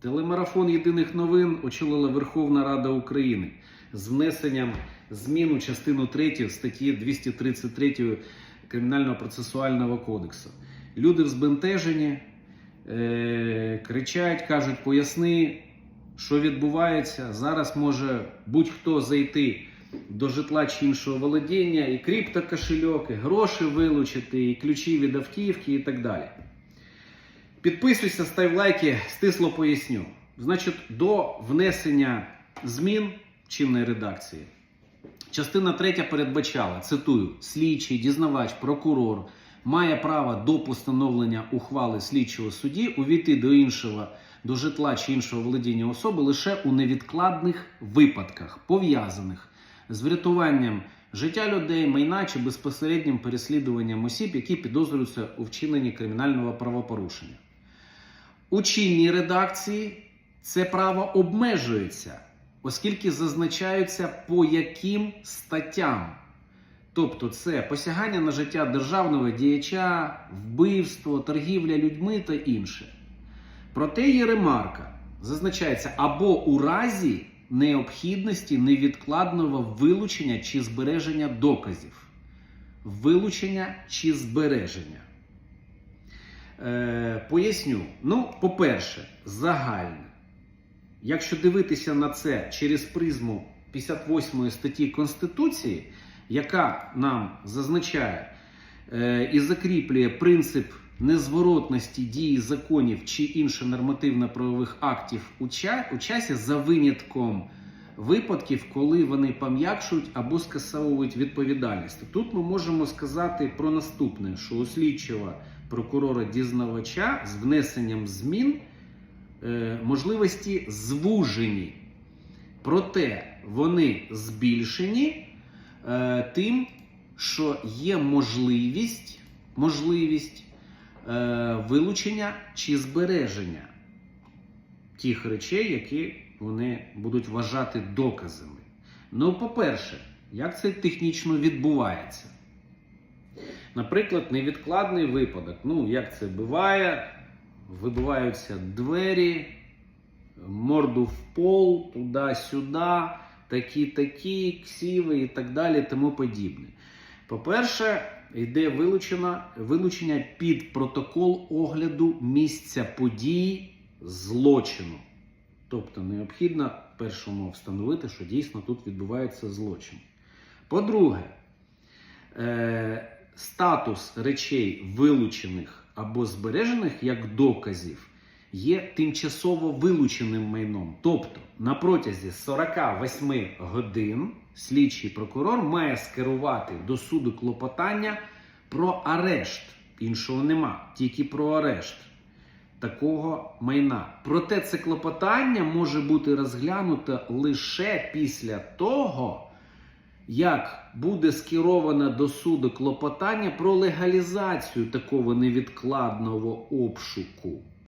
Телемарафон єдиних новин очолила Верховна Рада України з внесенням змін у частину 3 статті 233 Кримінального процесуального кодексу. Люди збентежені, е- кричать, кажуть, поясни, що відбувається. Зараз може будь-хто зайти до житла чи іншого володіння, і криптокошельок, і гроші вилучити, і ключі від автівки, і так далі. Підписуйся, став лайки, стисло поясню. Значить, до внесення змін чинної редакції. Частина 3 передбачала, цитую, слідчий, дізнавач, прокурор має право до постановлення ухвали слідчого судді увійти до іншого до житла чи іншого володіння особи лише у невідкладних випадках, пов'язаних з врятуванням життя людей, майна чи безпосереднім переслідуванням осіб, які підозрюються у вчиненні кримінального правопорушення. У чинній редакції це право обмежується, оскільки зазначаються по яким статтям. Тобто це посягання на життя державного діяча, вбивство, торгівля людьми та інше. Проте є ремарка. Зазначається або у разі необхідності невідкладного вилучення чи збереження доказів. Вилучення чи збереження. Е, поясню. Ну, по-перше, загальне. Якщо дивитися на це через призму 58 статті Конституції, яка нам зазначає е, і закріплює принцип незворотності дії законів чи інших нормативно-правових актів у, ча- у часі за винятком випадків, коли вони пом'якшують або скасовують відповідальність. Тут ми можемо сказати про наступне: що у слідчого прокурора дізнавача з внесенням змін е, можливості звужені. Проте вони збільшені е, тим, що є можливість, можливість е, вилучення чи збереження тих речей, які вони будуть вважати доказами. Ну, по-перше, як це технічно відбувається? Наприклад, невідкладний випадок. Ну, як це буває? Вибиваються двері, морду в пол, туди-сюди, такі-такі, ксіви і так далі, тому подібне. По-перше, йде вилучена, вилучення під протокол огляду місця події злочину. Тобто необхідно першому встановити, що дійсно тут відбувається злочин. По-друге, е, статус речей вилучених або збережених як доказів є тимчасово вилученим майном. Тобто на протязі 48 годин слідчий прокурор має скерувати до суду клопотання про арешт. Іншого нема, тільки про арешт такого майна. Проте це клопотання може бути розглянуто лише після того, як буде скеровано до суду клопотання про легалізацію такого невідкладного обшуку.